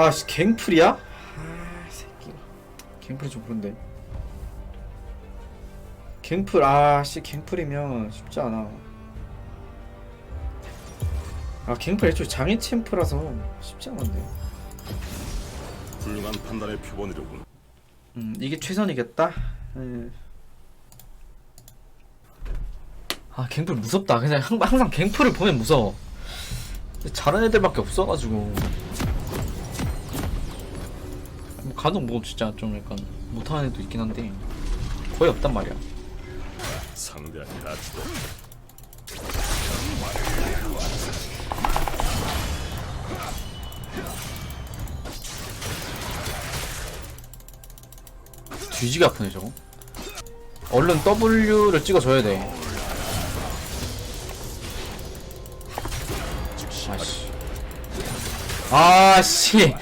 아 씨 갱플이야? 아 새끼. 갱플이 좀 그런데 갱플 아 씨 갱플이면 쉽지 않아. 아 갱플 애초에 장애 챔프라서 쉽지 않은데. 훌륭한 판단의 표본이로군. 음 이게 최선이겠다? 예. 아 갱플 무섭다. 그냥 항- 항상 갱플을 보면 무서워. 근데 잘하는 애들밖에 없어가지고. 뭐 간혹 뭐 진짜 좀 약간 못하는 애도 있긴 한데 거의 없단 말이야. 상대한 가치도 뒤지게 아프네 저거. 얼른 W를 찍어줘야 돼. 아씨. 아씨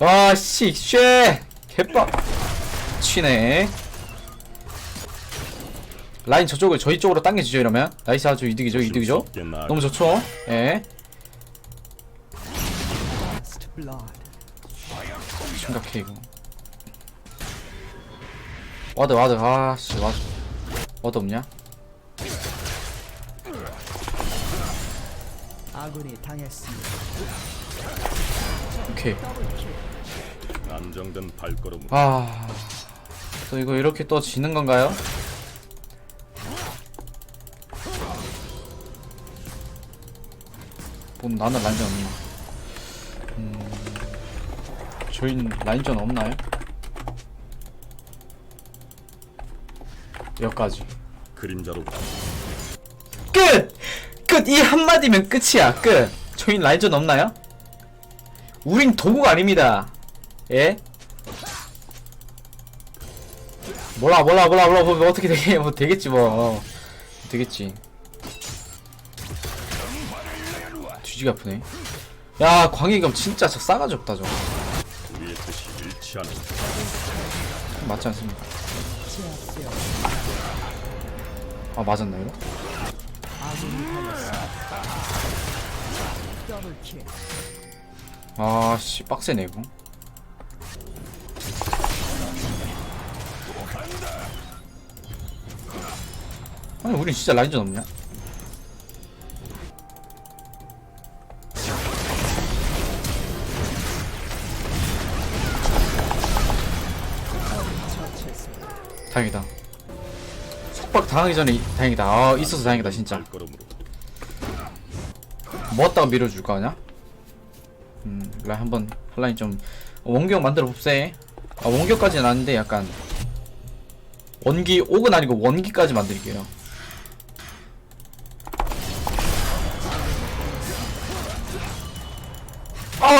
아씨 쉐! 개빡. 치네. 라인 저쪽을 저희 쪽으로 당겨지죠 이러면? 나이스 아주 이득이죠 이득이죠? 너무 좋죠? 예. 심각해 이거. 와드 와드. 아씨 와드. 와드 없냐? 아군이 당했습니다. 오케이 안정된 발걸음으로 아, 또 이거 이렇게 또 지는 건가요? 뭐 나는 라인전 없나? 음, 저희는 라인전 없나요? 여기까지. 그림자로 끝! 끝! 이 한마디면 끝이야. 끝! 저희는 라인전 없나요? 우린 도구가 아닙니다. 예? 몰라 몰라 몰라 몰라 뭐 어떻게 되게 뭐 되겠지 뭐 어. 되겠지 뒤지게 아프네 야 광희검 진짜 저 싸가지 없다 저거 맞지 않습니까 아 맞았나 이거? 아씨 빡세네 이거 아니 우린 진짜 라인전 없냐? 다행이다 속박 당하기 전에 이- 다행이다 아 있어서 다행이다 진짜 뭐 갖다가 밀어줄 거 아냐? 음, 라인 한번 한라인 좀 원격 만들어 봅세. 아 원격까지는 아닌데 약간 원기 옥은 아니고 원기까지 만들게요.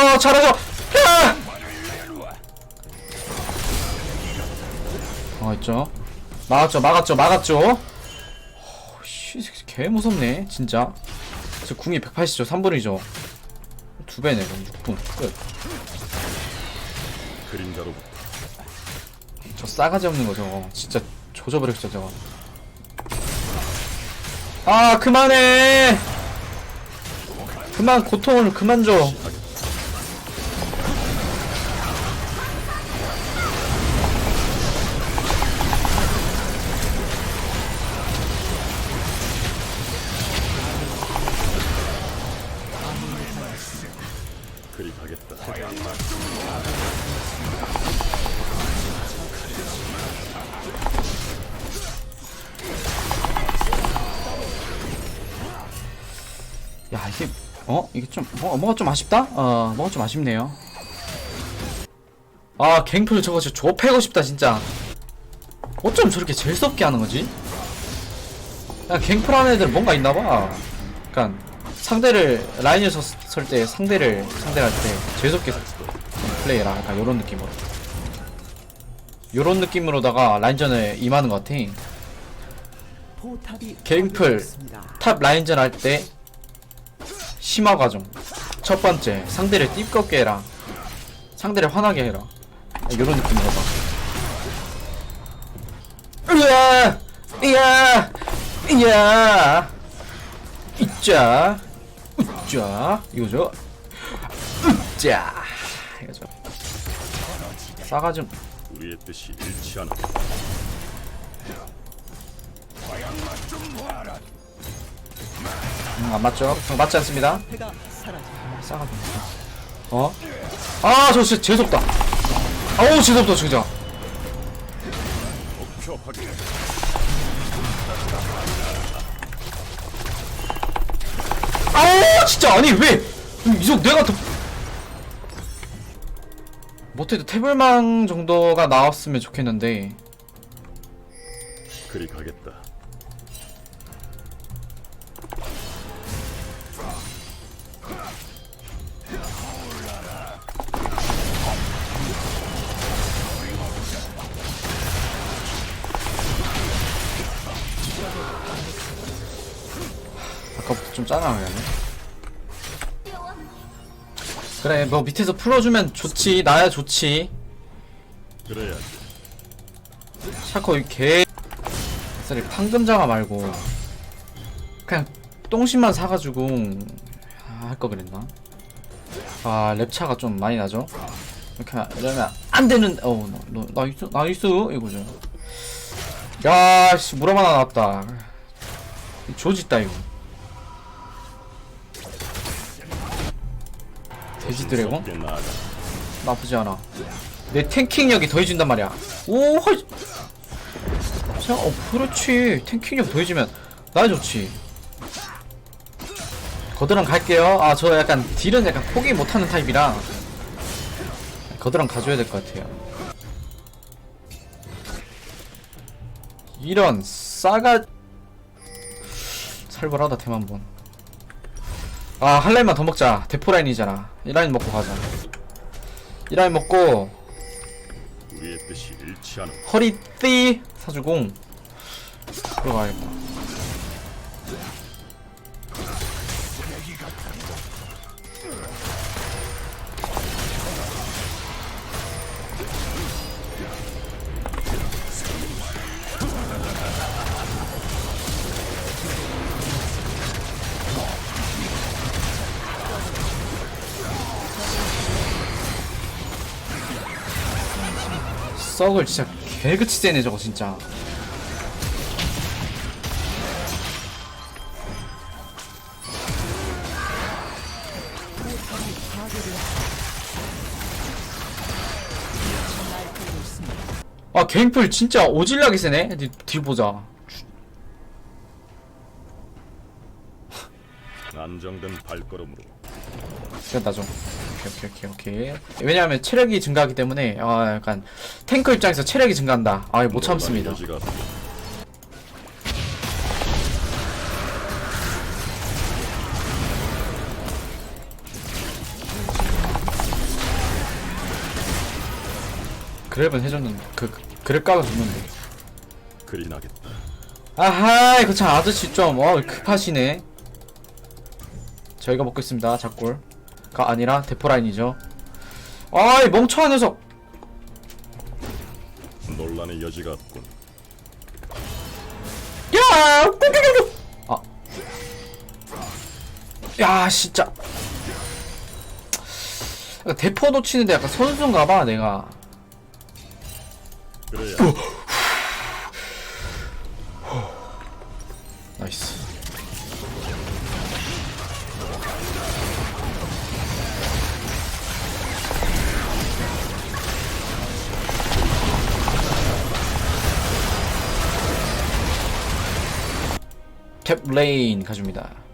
아 잘하죠. 아! 아 있죠. 막았죠, 막았죠, 막았죠. 개 무섭네, 진짜. 저 궁이 180죠 3분이죠 두 배네 그럼 6분 끝. 그림자로 저 싸가지 없는 거 저거 진짜 조져버렸죠 저거 아 그만해 그만 고통을 그만 줘 야 이게 어? 이게 좀 뭐, 뭐가 좀 아쉽다? 어 뭐가 좀 아쉽네요. 아 갱플 저거 진짜 좁해고 싶다 진짜. 어쩜 저렇게 재수없게 하는 거지? 야 갱플 하는 애들 뭔가 있나봐. 그니까 상대를 라인에 설때 상대를 상대할 때 재수없게 플레이해라 약간 요런 느낌으로. 요런 느낌으로다가 라인전에 임하는 것 같아. 갱플. 탑 라인전 할 때 심화 과정. 첫 번째 상대를 띠껍게 해라. 상대를 화나게 해라. 이런 느낌으로 봐. 으아! 이야 이야 있자 웃자 이거죠? 웃자 이거죠. 싸가지 우리의 뜻이 일치하나 음, 안 맞죠? 어, 맞지 않습니다? 사라집니다. 싸가지 어? 아저 진짜 재수없다. 아우 재수없다 진짜 진짜 아니 왜? 이속 내가 더 못해도 태블망 정도가 나왔으면 좋겠는데. 그리 가겠다. 아까부터 좀 짜증나네 그래 뭐 밑에서 풀어주면 좋지 나야 좋지. 그래야지 샤코 이개. 쌀이 판금장아 말고. 그냥 똥심만 사가지고 아, 할 거 그랬나? 아 랩차가 좀 많이 나죠? 이렇게 이러면 안 되는 어우 너, 너, 나이스 나이스 이거죠. 야씨 물 하나 나왔다. 조짓다 이거 돼지 드래곤? 나아가 나쁘지 않아. 내 탱킹력이 더해진단 말이야. 오, 헐. 자, 어, 그렇지. 탱킹력 더해지면 나 좋지. 거드랑 갈게요. 아, 저 약간 딜은 약간 포기 못하는 타입이라 거드랑 가줘야 될 것 같아요. 이런 싸가 살벌하다 대만본. 아, 한 라인만 더 먹자. 대포 라인이잖아. 이 라인 먹고 가자. 이 라인 먹고 우리의 뜻이 일치하나 허리띠 사주고 들어가야겠다. 썩을 진짜 개그치 세네 저거 진짜. 아 개인풀 진짜 오질나게 세네? 니- 딜 보자. 안정된 발걸음으로 됐다 좀. 오케이 오케이 오케이 오케이. 왜냐하면 체력이 증가하기 때문에 아 약간 탱커 입장에서 체력이 증가한다. 아 이거 못 참습니다. 그랩은 해줬는데 그, 그 그랩 까가줬는데. 그리 나겠다. 아하 이거 참 아저씨 좀 어, 급하시네. 저희가 먹겠습니다 작골 가 아니라 대포라인이죠. 아이 멍청한 녀석! 논란의 여지가 없군. 야! 아. 야 진짜. 대포 놓치는데 약간 선수인가봐 내가. 그래야 탭 레인 가줍니다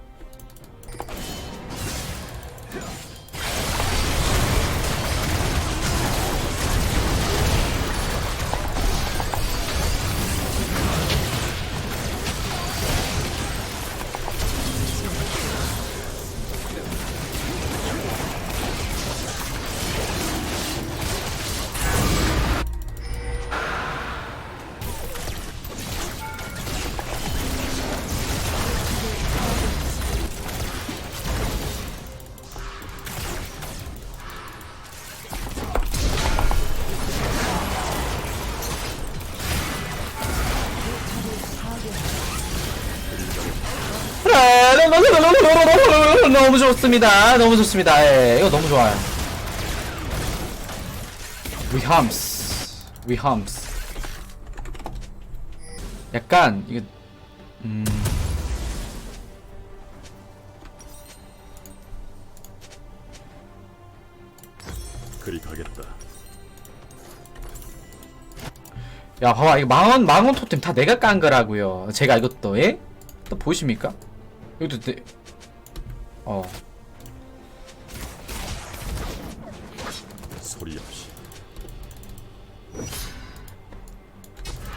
너무 좋습니다. 너무 좋습니다. 예, 이거 너무 좋아요. 위함스 위함스 약간 이거 음 그리 가겠다. 야, 봐봐, 이거 망원, 망원 토템 다 내가 깐 거라고요. 제가 이것도, 예? 또 보이십니까? 이것도 내, 어. 소리 없이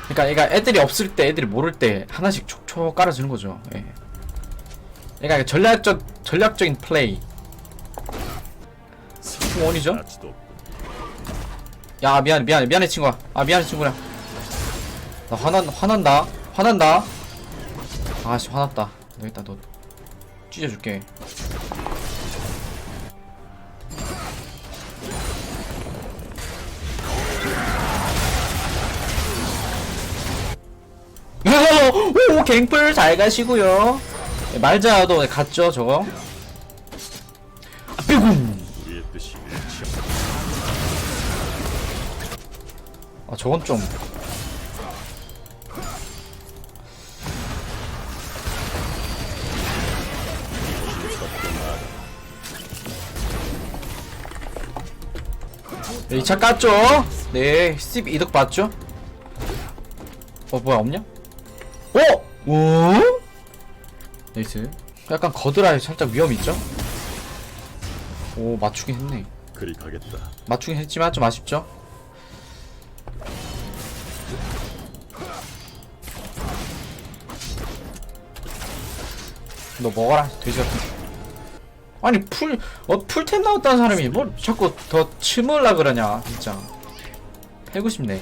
그니까, 얘가 애들이 없을 때, 애들이 모를 때, 하나씩 촉촉 깔아주는 거죠. 예. 얘가 전략적, 전략적인 플레이. 원이죠? 야, 미안해, 미안해, 미안해, 친구야. 아, 미안해, 친구야. 나 화난, 화난다. 화난다. 아씨, 화났다. 너 일단 너 찢어줄게. 오, 갱플 잘 가시고요. 네, 말자도 갔죠, 저거. 아, 삐궁. 일치하는 아 저건 좀 네, 2차 깠죠? 네, 스팁 이득 봤죠? 어, 뭐야, 없냐? 어? 오? 나이스. 약간 거드라에 살짝 위험 있죠? 오, 맞추긴 했네. 그리 가겠다. 맞추긴 했지만 좀 아쉽죠? 너 먹어라 돼지 같은 아니 풀, 어, 풀템 나왔다는 사람이 뭘 자꾸 더 침을라 그러냐 진짜. 패고 싶네.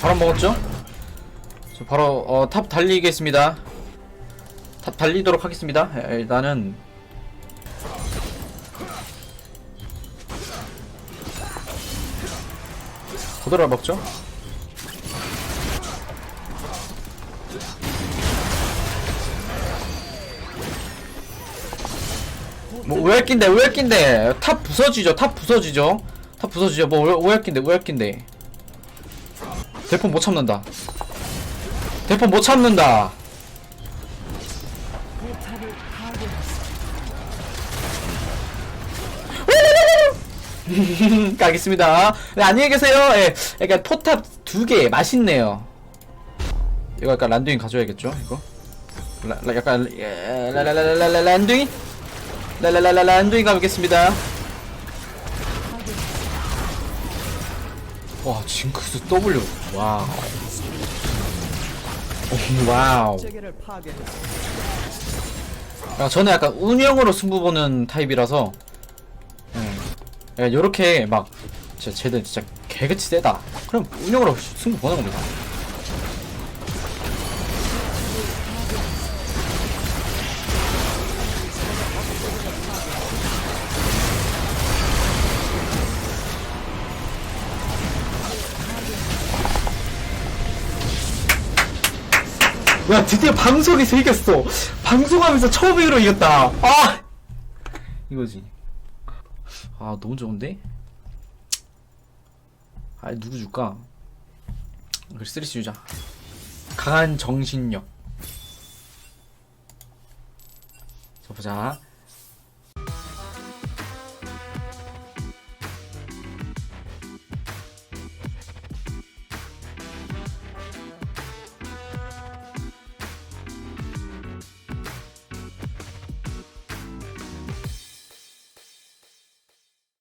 바로 먹었죠? 저 바로 어, 탑 달리겠습니다. 탑 달리도록 하겠습니다. 에, 일단은 고도라 먹죠? 뭐 오열낀데 오열낀데 탑 부서지죠 탑 부서지죠 탑 부서지죠 뭐 오열- 오열낀데 오열낀데 대폰 못 참는다. 대폰 못 참는다. 가겠습니다. 네, 안녕히 계세요. 예, 약간 포탑 두 개 맛있네요. 이거 약간 란두인 가져야겠죠? 이거. 라, 라, 약간 예, 라라라라라 란두인. 라라라라 란두인 가보겠습니다. 와 징크스 W 오, 와우. 야, 저는 약간 운영으로 승부 보는 타입이라서 예. 야, 요렇게 막 쟤들 진짜 개그치 세다 그럼 운영으로 승부 보는 겁니다 야 드디어 방송에서 이겼어. 방송하면서 처음으로 이겼다. 아! 이거지. 아 너무 좋은데? 아 누구 줄까? 그 쓰리스 주자. 강한 정신력. 자 보자